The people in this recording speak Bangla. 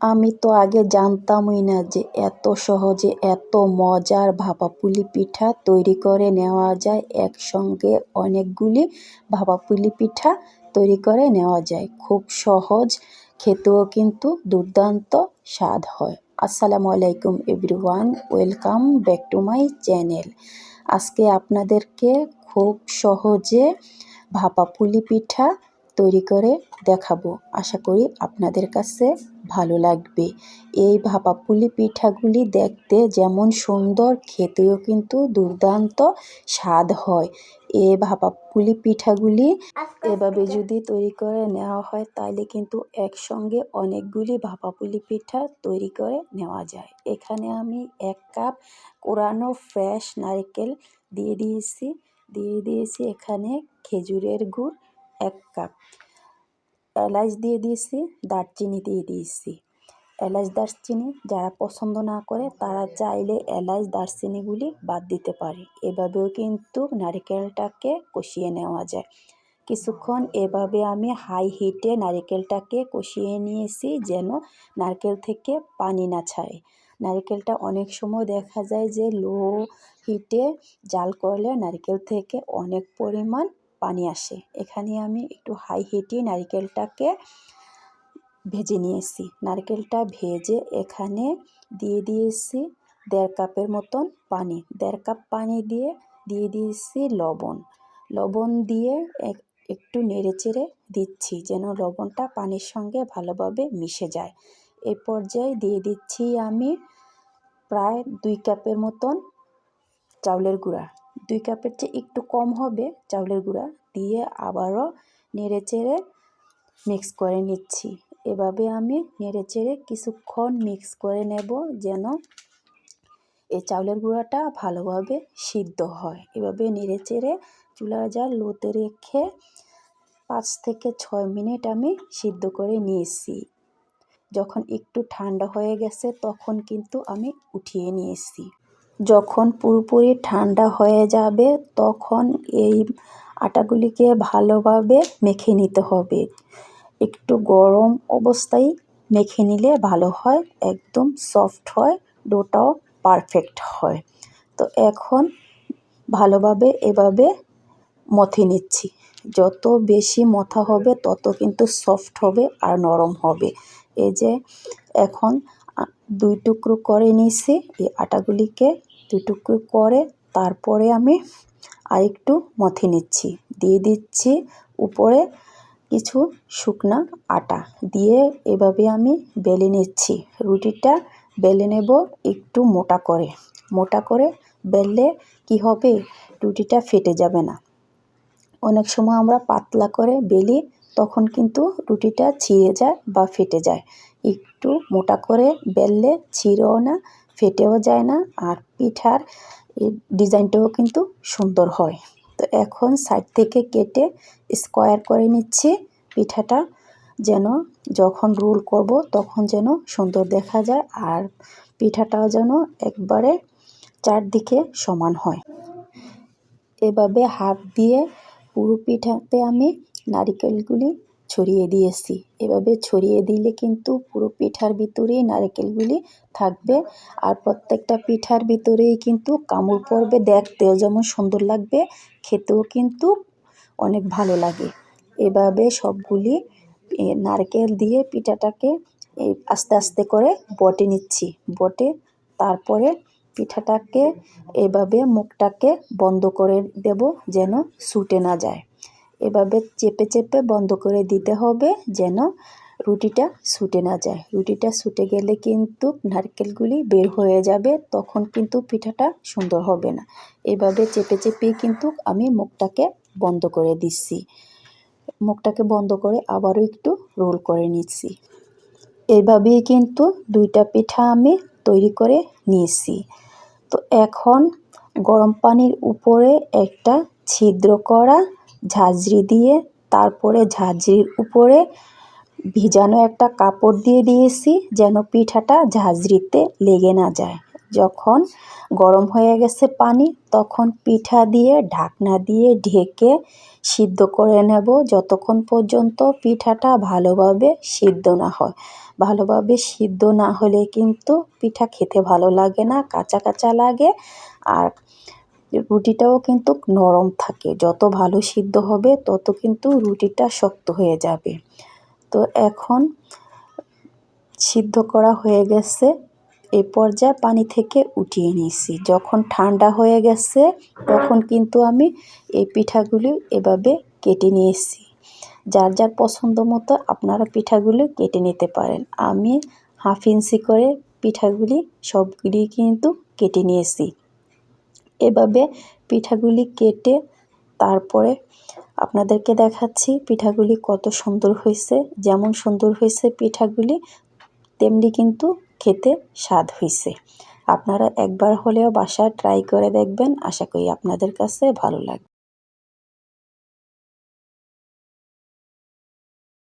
আমি তো আগে জানতামই না যে এত সহজে এত মজার ভাপা পুলি পিঠা তৈরি করে নেওয়া যায়। একসঙ্গে অনেকগুলি ভাপা পুলি পিঠা তৈরি করে নেওয়া যায়। খুব সহজ, খেতেও কিন্তু দুর্দান্ত স্বাদ হয়। আসসালামু আলাইকুম everyone, welcome back to my channel. আজকে আপনাদেরকে খুব সহজে ভাপা পুলি পিঠা তৈরি করে দেখাবো। আশা করি আপনাদের কাছে ভালো লাগবে। এই ভাপা পুলি পিঠাগুলি দেখতে যেমন সুন্দর, খেতেও কিন্তু দুর্দান্ত স্বাদ হয়। এই ভাপা পুলি পিঠাগুলি এভাবে যদি তৈরি করে নেওয়া হয় তাহলে কিন্তু একসঙ্গে অনেকগুলি ভাপা পুলি পিঠা তৈরি করে নেওয়া যায়। এখানে আমি এক কাপ কোরানো ফ্রেশ নারকেল দিয়ে দিয়েছি। দিয়ে দিয়েছি এখানে খেজুরের গুড় এক কাপ। এলাচ দিয়ে দিয়েছি, দারচিনি দিয়ে দিয়েছি। এলাচ, দারচিনি যারা পছন্দ না করে তারা চাইলে এলাচ, দারচিনিগুলি বাদ দিতে পারে। এভাবেও কিন্তু নারিকেলটাকে কষিয়ে নেওয়া যায়। কিছুক্ষণ এভাবে আমি হাই হিটে নারিকেলটাকে কষিয়ে নিয়েছি যেন নারকেল থেকে পানি না ছাড়ে। নারকেলটা অনেক সময় দেখা যায় যে লো হিটে জাল করলে নারকেল থেকে অনেক পরিমাণ পানি আসে। এখানে আমি একটু হাই হিটে নারকেলটাকে ভেজে নিয়েছি। নারকেলটা ভেজে এখানে দিয়ে দিয়েছি দেড় কাপের মতন পানি। দেড় কাপ পানি দিয়ে দিয়ে দিয়েছি লবণ। লবণ দিয়ে একটু নেড়ে চেড়ে দিচ্ছি যেন লবণটা পানির সঙ্গে ভালোভাবে মিশে যায়। এ পর্যায়ে দিয়ে দিচ্ছি আমি প্রায় দুই কাপের মতন চাউলের গুঁড়া। দুই কাপের চেয়ে একটু কম হবে চাউলের গুঁড়া দিয়ে আবারও নেড়ে চেড়ে মিক্স করে নিচ্ছি। এভাবে আমি নেড়ে চেড়ে কিছুক্ষণ মিক্স করে নেব যেন এই চাউলের গুঁড়াটা ভালোভাবে সিদ্ধ হয়। এভাবে নেড়ে চেড়ে চুলার জাল লোতে রেখে পাঁচ থেকে ছয় মিনিট আমি সিদ্ধ করে নিয়েছি। যখন একটু ঠান্ডা হয়ে গেছে তখন কিন্তু আমি উঠিয়ে নিয়েছি। যখন পুরোপুরি ঠান্ডা হয়ে যাবে, তখন এই আটাগুলিকে ভালোভাবে মেখে নিতে হবে। একটু গরম অবস্থায় মেখে নিলে ভালো হয়, একদম সফট হয়, ডোটাও পারফেক্ট হয়। তো এখন ভালোভাবে এভাবে মথে নিচ্ছি। যত বেশি মথা হবে, তত কিন্তু সফট হবে আর নরম হবে। এই যে এখন দুই টুকরো করে নিয়েছি, এই আটাগুলিকে দুই টুকরো করে তারপরে আমি আরেকটু মথে নিচ্ছি। দিয়ে দিচ্ছি উপরে কিছু শুকনা আটা। দিয়ে এভাবে আমি বেলে নিচ্ছি। রুটিটা বেলে নেব একটু মোটা করে। মোটা করে বেললে কি হবে? রুটিটা ফেটে যাবে না। অনেক সময় আমরা পাতলা করে বেলি, তখন কিন্তু রুটিটা ছিঁড়ে যায় বা ফেটে যায়। একটু মোটা করে বেললে ছিঁড়েও না ফেটেও যায় না আর পিঠার ডিজাইনটাও কিন্তু সুন্দর হয়। তো এখন সাইড থেকে কেটে স্কোয়ার করে নিচ্ছি পিঠাটা যেন যখন রোল করব তখন যেন সুন্দর দেখা যায় আর পিঠাটাও যেন একবারে চারদিকে সমান হয়। এভাবে হাত দিয়ে পুরো পিঠাতে আমি নারিকেলগুলি ছড়িয়ে দিয়েছি এভাবে ছড়িয়ে দিলে কিন্তু পুরো পিঠার ভিতরেই নারকেলগুলি থাকবে আর প্রত্যেকটা পিঠার ভিতরেই কিন্তু কামড় পড়বে দেখতেও যেমন সুন্দর লাগবে, খেতেও কিন্তু অনেক ভালো লাগে। এভাবে সবগুলি নারকেল দিয়ে পিঠাটাকে আস্তে আস্তে করে বটে নিচ্ছি। বটে তারপরে পিঠাটাকে এভাবে মুখটাকে বন্ধ করে দেব যেন ছুটে না যায়। এভাবে চেপে চেপে বন্ধ করে দিতে হবে যেন রুটিটা ছুটে না যায়। রুটিটা ছুটে গেলে কিন্তু নারকেলগুলি বের হয়ে যাবে, তখন কিন্তু পিঠাটা সুন্দর হবে না। এভাবে চেপে চেপে কিন্তু আমি মুখটাকে বন্ধ করে দিচ্ছি। মুখটাকে বন্ধ করে আবারও একটু রোল করে নিচ্ছি। এভাবেই কিন্তু দুইটা পিঠা আমি তৈরি করে নিয়েছি। তো এখন গরম পানির উপরে একটা ছিদ্র করা ঝাঁঝরি দিয়ে তারপরে ঝাঁঝরির উপরে ভিজানো একটা কাপড় দিয়ে দিয়েছি যেন পিঠাটা ঝাঁঝরিতে লেগে না যায়। যখন গরম হয়ে গেছে পানি, তখন পিঠা দিয়ে ঢাকনা দিয়ে ঢেকে সিদ্ধ করে নেব। যতক্ষণ পর্যন্ত পিঠাটা ভালোভাবে সিদ্ধ না হয়। ভালোভাবে সিদ্ধ না হলে কিন্তু পিঠা খেতে ভালো লাগে না, কাঁচা কাঁচা লাগে। আর রুটিটাও কিন্তু নরম থাকে। যত ভালো সিদ্ধ হবে, তত কিন্তু রুটিটা শক্ত হয়ে যাবে। তো এখন সিদ্ধ করা হয়ে গেছে। এ পর্যায়ে পানি থেকে উঠিয়ে নিয়েছি। যখন ঠান্ডা হয়ে গেছে, তখন কিন্তু আমি এই পিঠাগুলি এভাবে কেটে নিয়েছি। যার যার পছন্দ মতো আপনারা পিঠাগুলি কেটে নিতে পারেন। আমি হাফ ইঞ্চি করে পিঠাগুলি সবগুলি কিন্তু কেটে নিয়েছি। এভাবে পিঠাগুলি কেটে তারপরে আপনাদেরকে দেখাচ্ছি পিঠাগুলি কত সুন্দর হয়েছে, যেমন সুন্দর হয়েছে পিঠাগুলি, তেমনি কিন্তু খেতে স্বাদ হয়েছে। আপনারা একবার হলেও বাসায় ট্রাই করে দেখবেন, আশা করি আপনাদের কাছে ভালো লাগবে।